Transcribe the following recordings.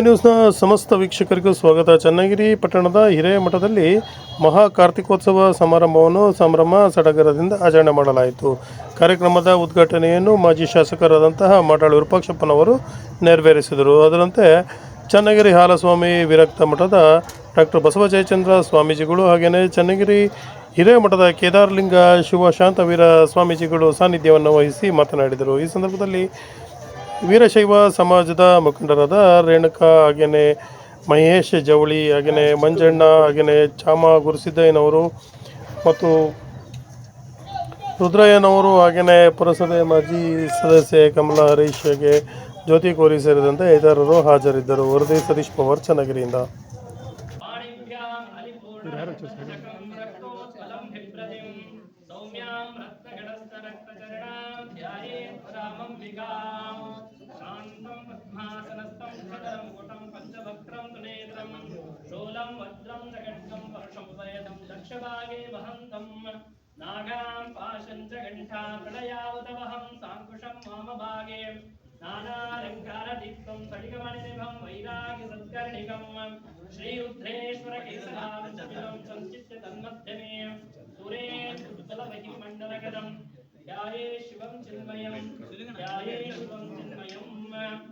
ನ್ಯೂಸ್ನ ಸಮಸ್ತ ವೀಕ್ಷಕರಿಗೂ ಸ್ವಾಗತ. ಚನ್ನಗಿರಿ ಪಟ್ಟಣದ ಹಿರೇಮಠದಲ್ಲಿ ಮಹಾ ಕಾರ್ತಿಕೋತ್ಸವ ಸಮಾರಂಭವನ್ನು ಸಂಭ್ರಮ ಸಡಗರದಿಂದ ಆಚರಣೆ ಮಾಡಲಾಯಿತು. ಕಾರ್ಯಕ್ರಮದ ಉದ್ಘಾಟನೆಯನ್ನು ಮಾಜಿ ಶಾಸಕರಾದಂತಹ ಮಾಡಾಳು ವಿರೂಪಾಕ್ಷಪ್ಪನವರು ನೆರವೇರಿಸಿದರು. ಅದರಂತೆ ಚನ್ನಗಿರಿ ಹಾಲಸ್ವಾಮಿ ವಿರಕ್ತ ಮಠದ ಡಾಕ್ಟರ್ ಬಸವ ಜಯಚಂದ್ರ ಸ್ವಾಮೀಜಿಗಳು ಹಾಗೆಯೇ ಚನ್ನಗಿರಿ ಹಿರೇಮಠದ ಕೇದಾರಲಿಂಗ ಶಿವಶಾಂತವೀರ ಸ್ವಾಮೀಜಿಗಳು ಸಾನ್ನಿಧ್ಯವನ್ನು ವಹಿಸಿ ಮಾತನಾಡಿದರು. ಈ ಸಂದರ್ಭದಲ್ಲಿ ವೀರಶೈವ ಸಮಾಜದ ಮುಖಂಡರಾದ ರೇಣುಕಾ ಹಾಗೆಯೇ ಮಹೇಶ್ ಜವಳಿ ಹಾಗೆಯೇ ಮಂಜಣ್ಣ ಹಾಗೆಯೇ ಚಾಮ ಗುರುಸಿದ್ದಯ್ಯನವರು ಮತ್ತು ರುದ್ರಯ್ಯನವರು ಹಾಗೆಯೇ ಪುರಸಭೆ ಮಾಜಿ ಸದಸ್ಯೆ ಕಮಲಾ ಹರೀಶ್ ಹಾಗೆ ಜ್ಯೋತಿ ಕೋರಿ ಸೇರಿದಂತೆ ಇತರರು ಹಾಜರಿದ್ದರು. ವರದಿ ಸತೀಶ್ ಪವಾರ್ ಚನ್ನಗಿರಿಯಿಂದ. ಸೌಮ್ಯಾಂ ರಕ್ತಚರಣಾಂ ಧ್ಯಾಯೇತ್ ರಾಮಂ ವಿಗಾಂ పంచకరం కుటం పంచభక్రం తునేత్రం శూలం వజ్రం జగడ్డం పరుషముపయతం దక్షభాగే వహంతం. నాగాం పాశం చ ఘంటా ప్రళయావతవహం సాంకుశం మామ భాగే నానాలంకారదీప్తం తడికమణినిభం వైరాగి సత్కర్ణికం. శ్రీరుద్రేశ్వర కేశరాజం సంచిత్య తన్మధ్యమే. సురే ఉత్పలవహి మండలగదం ధ్యాయే శివం చిన్మయం. ధ్యాయే శివం చిన్మయం.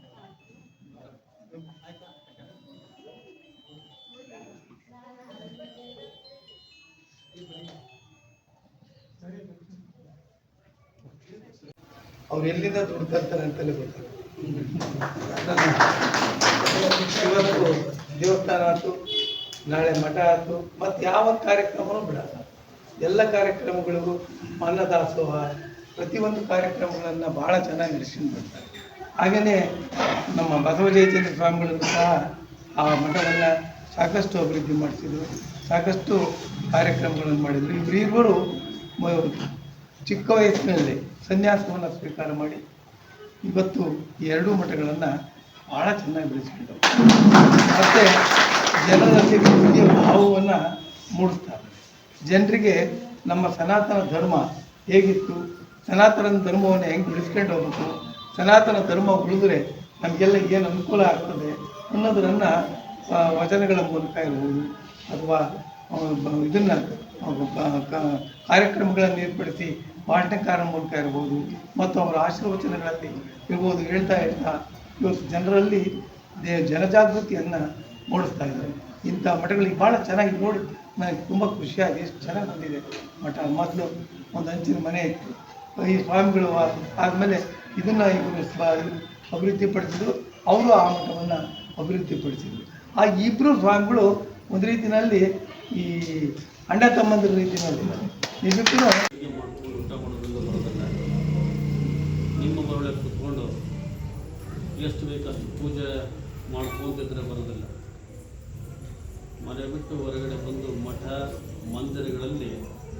ಅವ್ರು ಎಲ್ಲಿಂದ ದುಡ್ಡು ತರ್ತಾರೆ ಅಂತಲೇ ಗೊತ್ತಿಲ್ಲ. ದೇವಸ್ಥಾನ ಆಯ್ತು, ನಾಳೆ ಮಠ ಆಯ್ತು, ಮತ್ತು ಯಾವ ಕಾರ್ಯಕ್ರಮನೂ ಬಿಡಲ್ಲ. ಎಲ್ಲ ಕಾರ್ಯಕ್ರಮಗಳಿಗೂ ಅನ್ನದಾಸೋಹ, ಪ್ರತಿಯೊಂದು ಕಾರ್ಯಕ್ರಮಗಳನ್ನು ಭಾಳ ಚೆನ್ನಾಗಿ ನಡೆಸ್ಕೊಂಡು ಬರ್ತಾರೆ ಹಾಗೆಯೇ ನಮ್ಮ ಬಸವ ಜಯಚಂದ್ರ ಸ್ವಾಮಿಗಳನ್ನು ಸಹ ಆ ಮಠವನ್ನು ಸಾಕಷ್ಟು ಅಭಿವೃದ್ಧಿ ಮಾಡಿಸಿದರು, ಸಾಕಷ್ಟು ಕಾರ್ಯಕ್ರಮಗಳನ್ನು ಮಾಡಿದರು. ಇವರಿಬ್ಬರು ಚಿಕ್ಕ ವಯಸ್ಸಿನಲ್ಲಿ ಸನ್ಯಾಸವನ್ನು ಸ್ವೀಕಾರ ಮಾಡಿ ಇವತ್ತು ಎರಡೂ ಮಠಗಳನ್ನು ಭಾಳ ಚೆನ್ನಾಗಿ ಬೆಳೆಸ್ಕೊಂಡು ಮತ್ತು ಜನರಲ್ಲಿ ಭಕ್ತಿಯ ಭಾವವನ್ನು ಮೂಡಿಸ್ತಾರೆ. ಜನರಿಗೆ ನಮ್ಮ ಸನಾತನ ಧರ್ಮ ಹೇಗಿತ್ತು, ಸನಾತನ ಧರ್ಮವನ್ನು ಹೆಂಗೆ ಬೆಳೆಸ್ಕೊಂಡು ಹೋಗ್ಬೇಕು, ಸನಾತನ ಧರ್ಮ ಉಳಿದ್ರೆ ನಮಗೆಲ್ಲ ಏನು ಅನುಕೂಲ ಆಗ್ತದೆ ಅನ್ನೋದನ್ನು ವಚನಗಳ ಮೂಲಕ ಇರ್ಬೋದು ಅಥವಾ ಇದನ್ನು ಕಾರ್ಯಕ್ರಮಗಳನ್ನು ಏರ್ಪಡಿಸಿ ಭಾಷಣಕಾರ ಮೂಲಕ ಇರ್ಬೋದು ಮತ್ತು ಅವರ ಆಶೀರ್ವಚನಗಳಲ್ಲಿ ಇರ್ಬೋದು ಹೇಳ್ತಾ ಹೇಳ್ತಾ ಇವತ್ತು ಜನರಲ್ಲಿ ದೇ ಜನಜಾಗೃತಿಯನ್ನು ಮೂಡಿಸ್ತಾ ಇದ್ದಾರೆ. ಇಂಥ ಮಠಗಳಿಗೆ ಭಾಳ ಚೆನ್ನಾಗಿ ನೋಡಿ ನನಗೆ ತುಂಬ ಖುಷಿಯಾಗಿ ಎಷ್ಟು ಚೆನ್ನಾಗಿ ಬಂದಿದೆ ಮಠ. ಮೊದಲು ಒಂದು ಹಂಚಿನ ಮನೆ ಇತ್ತು. ಈ ಸ್ವಾಮಿಗಳು ಆದಮೇಲೆ ಇದನ್ನು ಇವರು ಅಭಿವೃದ್ಧಿ ಅಭಿವೃದ್ಧಿಪಡಿಸಿದ್ರು. ಅವರು ಆ ಮಠವನ್ನು ಅಭಿವೃದ್ಧಿಪಡಿಸಿದ್ರು. ಆ ಇಬ್ಬರು ಸ್ವಾಮಿಗಳು ಒಂದು ರೀತಿಯಲ್ಲಿ ಈ ಅಣ್ಣ ತಮ್ಮಂದಿರ ರೀತಿಯಲ್ಲಿ ನಿಜಕ್ಕೂ ಅಡುಗೆ ಮಾಡ್ಕೊಂಡು ಊಟ ಮಾಡೋದ್ರಿಂದ ಬರೋದಲ್ಲ ಮರಳೆ ಕುತ್ಕೊಂಡು ಎಷ್ಟು ಬೇಕಷ್ಟು ಪೂಜೆ ಮಾಡ್ಕೊಂತಿದ್ರೆ ಬರೋದಿಲ್ಲ. ಮನೆ ಬಿಟ್ಟು ಹೊರಗಡೆ ಬಂದು ಮಠ ಮಂದಿರಗಳಲ್ಲಿ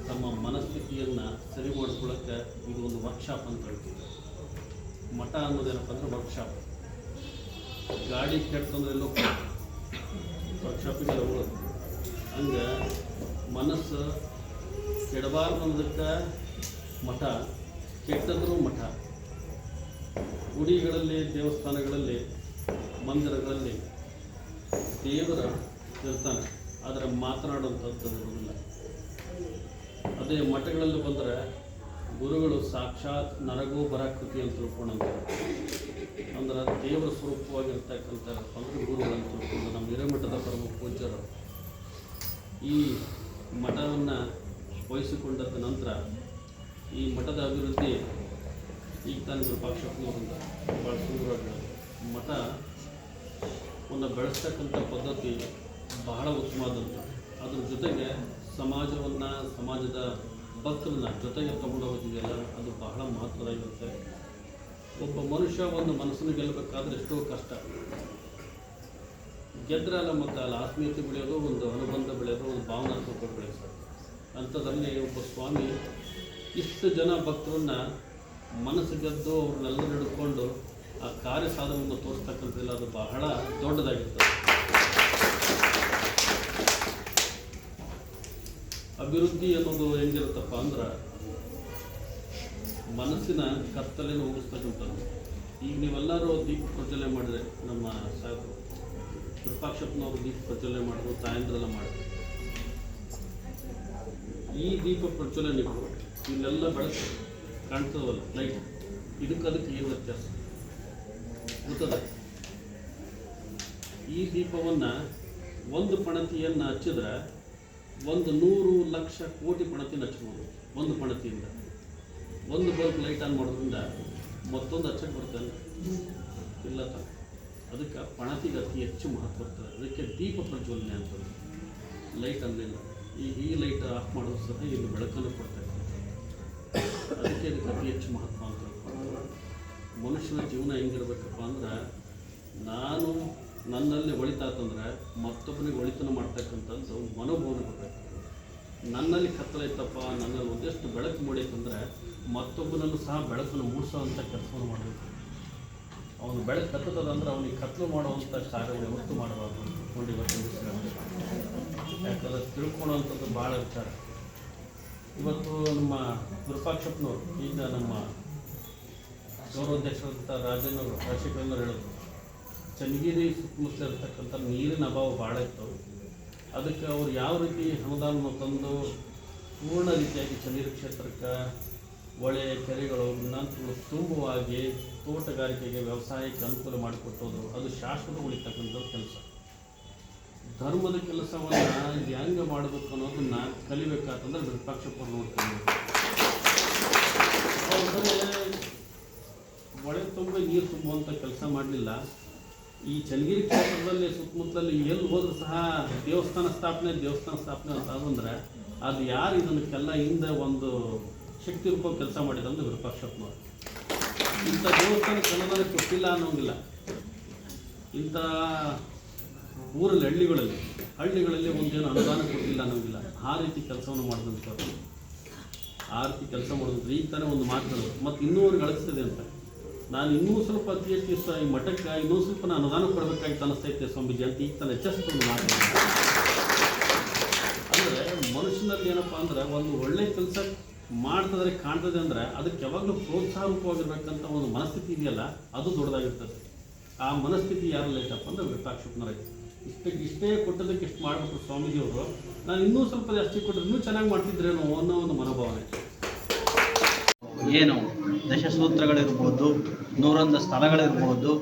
ತಮ್ಮ ಮನಸ್ಥಿತಿಯನ್ನು ಸರಿ ಮಾಡ್ಕೊಳ್ಳೋಕ್ಕೆ ಇದು ಒಂದು ವರ್ಕ್ಶಾಪ್ ಅಂತ ಹೇಳ್ತೀವಿ. ಮಠ ಅನ್ನೋದೇನಪ್ಪ ಅಂದರೆ ವರ್ಕ್ಶಾಪ್ ಗಾಡಿ ಕೆಟ್ಟಂದ್ರೆ ಎಲ್ಲೋ ವರ್ಕ್ಶಾಪಿಗೆ ಹೋಗೋದು ಹಂಗೆ ಮನಸ್ಸು ಕೆಡಬಾರ್ದು ಅನ್ನೋದಕ್ಕೆ ಮಠ, ಕೆಟ್ಟದ್ರೂ ಮಠ. ಗುಡಿಗಳಲ್ಲಿ, ದೇವಸ್ಥಾನಗಳಲ್ಲಿ, ಮಂದಿರಗಳಲ್ಲಿ ದೇವರ ಇರ್ತಾನೆ ಆದರೆ ಮಾತನಾಡುವಂಥದ್ದು ಇರೋದಿಲ್ಲ ಅದೇ ಮಠಗಳಲ್ಲಿ ಬಂದರೆ ಗುರುಗಳು ಸಾಕ್ಷಾತ್ ನರಗೋ ಬರಾಕೃತಿ ಅಂತ ತಿಳ್ಕೊಂಡಂತ. ಅಂದ್ರೆ ದೇವರ ಸ್ವರೂಪವಾಗಿರ್ತಕ್ಕಂಥ ಅಂದ್ರೆ ಗುರುಗಳು ಅಂತ ತಿಳ್ಕೊಂಡು ನಮ್ಮ ಹಿರೇಮಠದ ಪರಮ ಪೂಜ್ಯರು ಈ ಮಠವನ್ನು ವಹಿಸಿಕೊಂಡದ ನಂತರ ಈ ಮಠದ ಅಭಿವೃದ್ಧಿ ಈಗ ತಾನು ವಿರೂಪಾಕ್ಷಪ್ಪನವರಿಂದ ಭಾಳ ಸುಂದರವಾಗಿ ಮಠ ಒಂದು ಬೆಳೆಸ್ತಕ್ಕಂಥ ಪದ್ಧತಿ ಬಹಳ ಉತ್ತಮವಾದಂಥ ಅದ್ರ ಜೊತೆಗೆ ಸಮಾಜವನ್ನು, ಸಮಾಜದ ಭಕ್ತರನ್ನ ಜೊತೆಗೆ ತಗೊಂಡು ಹೋಗಿದೆಯಲ್ಲ ಅದು ಬಹಳ ಮಹತ್ವದಾಗಿರುತ್ತೆ. ಒಬ್ಬ ಮನುಷ್ಯ ಒಂದು ಮನಸ್ಸನ್ನು ಗೆಲ್ಲಬೇಕಾದ್ರೆ ಎಷ್ಟೋ ಕಷ್ಟ. ಗೆದ್ರೆ ಅಲ್ಲ ಮತ್ತು ಅಲ್ಲಿ ಆತ್ಮೀಯತೆ ಬೆಳೆಯೋದು, ಒಂದು ಅನುಬಂಧ ಬೆಳೆಯೋದು, ಒಂದು ಭಾವನಾತ್ಮಕ ಬೆಳೆಯೋದು. ಅಂಥದ್ರಲ್ಲಿ ಒಬ್ಬ ಸ್ವಾಮಿ ಇಷ್ಟು ಜನ ಭಕ್ತರನ್ನ ಮನಸ್ಸು ಗೆದ್ದು ಅವ್ರನ್ನೆಲ್ಲ ಹಿಡ್ಕೊಂಡು ಆ ಕಾರ್ಯ ಸಾಧನವನ್ನು ತೋರಿಸ್ತಕ್ಕಂಥದ್ದಿಲ್ಲ ಅದು ಬಹಳ ದೊಡ್ಡದಾಗಿತ್ತು ಅಭಿವೃದ್ಧಿ ಅನ್ನೋದು ಹೆಂಗಿರುತ್ತಪ್ಪ ಅಂದ್ರೆ ಮನಸ್ಸಿನ ಕತ್ತಲೆಯನ್ನು ಹೋಗಿಸ್ತಕ್ಕಂಥದ್ದು ಈಗ ನೀವೆಲ್ಲರೂ ದೀಪ ಪ್ರಜ್ವಲನೆ ಮಾಡಿದ್ರೆ ನಮ್ಮ ಸಾಹೇಬರು, ವಿರೂಪಾಕ್ಷಪ್ಪನವರು ದೀಪ ಪ್ರಜ್ವಲನೆ ಮಾಡಿದ್ರು, ತಾಯಂದ್ರೆಲ್ಲ ಮಾಡಿದ್ರು. ಈ ದೀಪ ಪ್ರಜ್ವಲನೆಗಳು ಇಲ್ಲೆಲ್ಲ ಬೆಳಕು ಕಾಣ್ತದಲ್ಲ? ಲೈಟ್ ಇದಕ್ಕೆ ಅದಕ್ಕೆ ಏನು ವ್ಯತ್ಯಾಸ? ಗೊತ್ತದ? ಈ ದೀಪವನ್ನು ಒಂದು ಪಣತಿಯನ್ನು ಹಚ್ಚಿದ್ರೆ ಒಂದು ನೂರು ಲಕ್ಷ ಕೋಟಿ ಪಣತಿನ ಹಚ್ಬೋದು, ಒಂದು ಪಣತಿಯಿಂದ. ಒಂದು ಬಲ್ಬ್ ಲೈಟ್ ಆನ್ ಮಾಡೋದ್ರಿಂದ ಮತ್ತೊಂದು ಹಚ್ಚಕ್ಕೆ ಬರ್ತಾನೆ ಇಲ್ಲ ತಾನೆ ಅದಕ್ಕೆ ಪಣತಿಗೆ ಅತಿ ಹೆಚ್ಚು ಮಹತ್ವ ಇರ್ತದೆ. ಅದಕ್ಕೆ ದೀಪ ಪ್ರಜ್ವಲನೆ ಅಂತ ಲೈಟ್ ಅಂದ್ರೆ ಈ ಈ ಲೈಟ್ ಆಫ್ ಮಾಡೋದು ಸಹ ಇಲ್ಲಿ ಬೆಳಕನ್ನು ಕೊಡ್ತಾ ಅದಕ್ಕೆ ಅತಿ ಹೆಚ್ಚು ಮಹತ್ವ ಅಂತ ಮನುಷ್ಯನ ಜೀವನ ಹೆಂಗಿರ್ಬೇಕಪ್ಪ ಅಂದ್ರೆ ನಾನು ನನ್ನಲ್ಲಿ ಒಳಿತಾತಂದ್ರೆ ಮತ್ತೊಬ್ಬನಿಗೆ ಒಳಿತನ ಮಾಡ್ತಕ್ಕಂಥದ್ದು ಮನೋಭಾವನೆ ಬರಬೇಕು. ನನ್ನಲ್ಲಿ ಕತ್ತಲೈತಪ್ಪ ನನ್ನಲ್ಲಿ ಒಂದಷ್ಟು ಬೆಳಕು ಮೂಡೈತಂದ್ರೆ ಮತ್ತೊಬ್ಬನನ್ನು ಸಹ ಬೆಳಕನ್ನು ಮೂಡಿಸೋವಂಥ ಕೆಲಸವನ್ನು ಮಾಡಬೇಕು. ಅವನು ಬೆಳಕು ಕತ್ತದ ಅಂದ್ರೆ ಅವನಿಗೆ ಕತ್ತಲು ಮಾಡುವಂಥ ಕಾರ್ಯವನ್ನು ಯಾವತ್ತೂ ಮಾಡಬಾರ್ದು ಅಂತ ತಿಳ್ಕೊಂಡು ಇವತ್ತಿನ. ಯಾಕಂದ್ರೆ ತಿಳ್ಕೊಳ್ಳೋವಂಥದ್ದು ಭಾಳ ವಿಚಾರ. ಇವತ್ತು ನಮ್ಮ ವಿರೂಪಾಕ್ಷಪ್ಪನವರು ಈಗ ನಮ್ಮ ಗೌರವಾಧ್ಯಕ್ಷರಾದಂಥ ರಾಜೇಂದ್ರ ರಾಜಶೇಖರ ಹೇಳಿದ್ರು, ಚನ್ನಗಿರಿ ಸುತ್ತಮುತ್ತಲ ಇರ್ತಕ್ಕಂಥ ನೀರಿನ ಅಭಾವ ಭಾಳ ಇತ್ತು. ಅದಕ್ಕೆ ಅವ್ರು ಯಾವ ರೀತಿ ಅನುದಾನವನ್ನು ತಂದು ಪೂರ್ಣ ರೀತಿಯಾಗಿ ಚನ್ನಗಿರಿ ಕ್ಷೇತ್ರಕ್ಕೆ ಹೊಳೆ ಕೆರೆಗಳು ನಂತರಗಳು ತುಂಬುವಾಗಿ ತೋಟಗಾರಿಕೆಗೆ ವ್ಯವಸಾಯಕ್ಕೆ ಅನುಕೂಲ ಮಾಡಿಕೊಟ್ಟೋದು ಅದು ಶಾಶ್ವತ ಉಳಿತಕ್ಕಂಥ ಕೆಲಸ. ಧರ್ಮದ ಕೆಲಸವನ್ನು ಹೆಂಗೆ ಮಾಡಬೇಕು ಅನ್ನೋದನ್ನ ಕಲಿಬೇಕಾತಂದ್ರೆ ವಿರೂಪಾಕ್ಷಪ್ಪರು ನೋಡ್ಕೊಂಡು. ಹೊಳೆ ತುಂಬ ನೀರು ತುಂಬುವಂಥ ಕೆಲಸ ಮಾಡಲಿಲ್ಲ. ಈ ಚನ್ನಗಿರಿ ಕ್ಷೇತ್ರದಲ್ಲಿ ಸುತ್ತಮುತ್ತಲಲ್ಲಿ ಎಲ್ಲಿ ಹೋದ್ರೂ ಸಹ ದೇವಸ್ಥಾನ ಸ್ಥಾಪನೆ ದೇವಸ್ಥಾನ ಸ್ಥಾಪನೆ ಅಂತ ಅಂದ್ರೆ ಅದು ಯಾರು ಇದನ್ನಕ್ಕೆಲ್ಲ ಹಿಂದೆ ಒಂದು ಶಕ್ತಿ ರೂಪ ಕೆಲಸ ಮಾಡಿದಂದ್ರೆ ವಿರೂಪಾಕ್ಷಪ್ಪನವರು ಇಂಥ ದೇವಸ್ಥಾನ ಅನುದಾನ ಕೊಟ್ಟಿಲ್ಲ ಅನ್ನೋಂಗಿಲ್ಲ. ಇಂಥ ಊರಲ್ಲಿ ಹಳ್ಳಿಗಳಲ್ಲಿ ಹಳ್ಳಿಗಳಲ್ಲಿ ಒಂದೇನು ಅನುದಾನ ಕೊಟ್ಟಿಲ್ಲ ಅನ್ನೋಂಗಿಲ್ಲ. ಆ ರೀತಿ ಕೆಲಸವನ್ನು ಮಾಡಿದಂಥವ್ರು. ಆ ರೀತಿ ಕೆಲಸ ಮಾಡಿದಂಥ ಈ ಥರ ಒಂದು ಮಾತುಗಳು ಮತ್ತು ಇನ್ನೂ ಗಳಿಸ್ತದೆ ಅಂತ. ನಾನು ಇನ್ನೂ ಸ್ವಲ್ಪ ಅತಿ ಹೆಚ್ಚು ಈ ಮಠಕ್ಕೆ ಇನ್ನೂ ಸ್ವಲ್ಪ ನಾನು ಅನುದಾನ ಕೊಡಬೇಕಾಗಿತ್ತು ಅನಿಸ್ತೈತೆ ಸ್ವಾಮೀಜಿ ಅಂತ ಈಗ ತನ್ನ ಜಸ್ಟ್ ಒಂದು ಮಾತು ಅಂದರೆ ಮನುಷ್ಯನಲ್ಲಿ ಏನಪ್ಪ ಅಂದ್ರೆ ಒಂದು ಒಳ್ಳೆ ಕೆಲಸ ಮಾಡ್ತದ್ರೆ ಕಾಣ್ತದೆ ಅಂದ್ರೆ ಅದಕ್ಕೆ ಯಾವಾಗಲೂ ಪ್ರೋತ್ಸಾಹ ರೂಪವಾಗಿರ್ಬೇಕಂತ ಒಂದು ಮನಸ್ಥಿತಿ ಇದೆಯಲ್ಲ, ಅದು ದೊಡ್ಡದಾಗಿರ್ತದೆ. ಆ ಮನಸ್ಥಿತಿ ಯಾರಲ್ಲಿ ಐತಪ್ಪ ಅಂದ್ರೆ ವಿರೂಪಾಕ್ಷಪ್ಪನವರೈತೆ ಇಷ್ಟಕ್ಕೆ ಇಷ್ಟೇ ಕೊಟ್ಟದಕ್ಕೆ ಇಷ್ಟು ಮಾಡಬೇಕು ಸ್ವಾಮೀಜಿಯವರು. ನಾನು ಇನ್ನೂ ಸ್ವಲ್ಪ ಜಾಸ್ತಿ ಕೊಟ್ಟರೆ ಇನ್ನೂ ಚೆನ್ನಾಗಿ ಮಾಡ್ತಿದ್ರೇನೋ ಅನ್ನೋ ಒಂದು ಮನೋಭಾವನೆ. ಏನು ದಶಸೂತ್ರಗಳಿರ್ಬೋದು, ನೂರೊಂದು ಸ್ಥಳಗಳಿರ್ಬೋದು,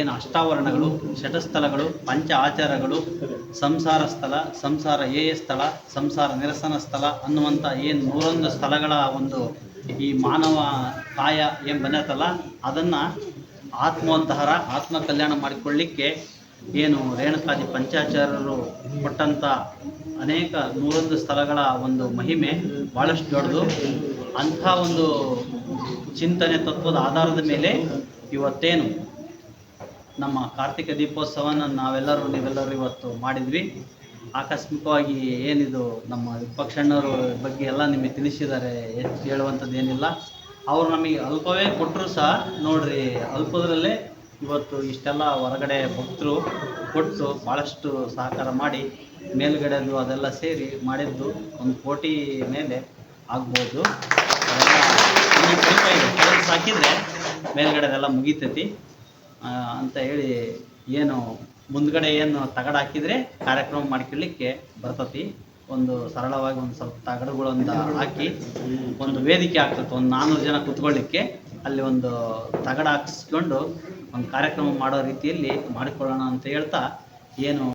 ಏನು ಅಷ್ಟಾವರಣಗಳು ಶಟಸ್ಥಳಗಳು ಪಂಚ ಆಚಾರಗಳು, ಸಂಸಾರ ಸ್ಥಳ, ಸಂಸಾರ ಏಯ ಸ್ಥಳ, ಸಂಸಾರ ನಿರಸನ ಸ್ಥಳ ಅನ್ನುವಂಥ ಏನು ನೂರೊಂದು ಸ್ಥಳಗಳ ಒಂದು ಈ ಮಾನವ ಕಾಯ ಏನು ಬಂದೈತಲ್ಲ, ಅದನ್ನು ಆತ್ಮೋದ್ಧಾರ ಆತ್ಮ ಕಲ್ಯಾಣ ಮಾಡಿಕೊಳ್ಳಿಕ್ಕೆ ಏನು ರೇಣುಕಾದಿ ಪಂಚಾಚಾರ್ಯರು ಕೊಟ್ಟಂಥ ಅನೇಕ ನೂರೊಂದು ಸ್ಥಳಗಳ ಒಂದು ಮಹಿಮೆ ಭಾಳಷ್ಟು ದೊಡ್ಡದು. ಅಂಥ ಒಂದು ಚಿಂತನೆ ತತ್ವದ ಆಧಾರದ ಮೇಲೆ ಇವತ್ತೇನು ನಮ್ಮ ಕಾರ್ತಿಕ ದೀಪೋತ್ಸವನ ನಾವೆಲ್ಲರೂ ನೀವೆಲ್ಲರೂ ಇವತ್ತು ಮಾಡಿದ್ವಿ. ಆಕಸ್ಮಿಕವಾಗಿ ಏನಿದು ನಮ್ಮ ವಿಪಕ್ಷಣ್ಣವ್ರ ಬಗ್ಗೆ ಎಲ್ಲ ನಿಮಗೆ ತಿಳಿಸಿದ್ದಾರೆ ಹೆಚ್ಚು ಹೇಳುವಂಥದ್ದು ಏನಿಲ್ಲ. ಅವರು ನಮಗೆ ಅಲ್ಪವೇ ಕೊಟ್ಟರು ಸಹ. ನೋಡ್ರಿ, ಅಲ್ಪದರಲ್ಲೇ ಇವತ್ತು ಇಷ್ಟೆಲ್ಲ ಹೊರಗಡೆ ಭಕ್ತರು ಕೊಟ್ಟು ಭಾಳಷ್ಟು ಸಹಕಾರ ಮಾಡಿ ಮೇಲ್ಗಡೆದು ಅದೆಲ್ಲ ಸೇರಿ ಮಾಡಿದ್ದು ಒಂದು ಕೋಟಿ ಮೇಲೆ ಆಗ್ಬೋದು. ಕೆಲಸ ಮೇಲ್ಗಡೆದೆಲ್ಲ ಮುಗಿತೈತಿ. ಅಂತ ಹೇಳಿ ಏನು ಮುಂದ್ಗಡೆ ಏನು ತಗಡ ಹಾಕಿದರೆ ಕಾರ್ಯಕ್ರಮ ಮಾಡ್ಕೊಳ್ಳಿಕ್ಕೆ ಬರ್ತತಿ. ಒಂದು ಸರಳವಾಗಿ ಒಂದು ಸ್ವಲ್ಪ ತಗಡುಗಳೊಂದು ಹಾಕಿ ಒಂದು ವೇದಿಕೆ ಆಗ್ತದೆ ಒಂದು ನಾನ್ನೂರು ಜನ ಕುತ್ಕೊಳ್ಳಿಕ್ಕೆ ಅಲ್ಲಿ ಒಂದು ತಗಡು ಹಾಕಿಸ್ಕೊಂಡು ಒಂದು ಕಾರ್ಯಕ್ರಮ ಮಾಡೋ ರೀತಿಯಲ್ಲಿ ಮಾಡಿಕೊಳ್ಳೋಣ ಅಂತ ಹೇಳ್ತಾ ಏನು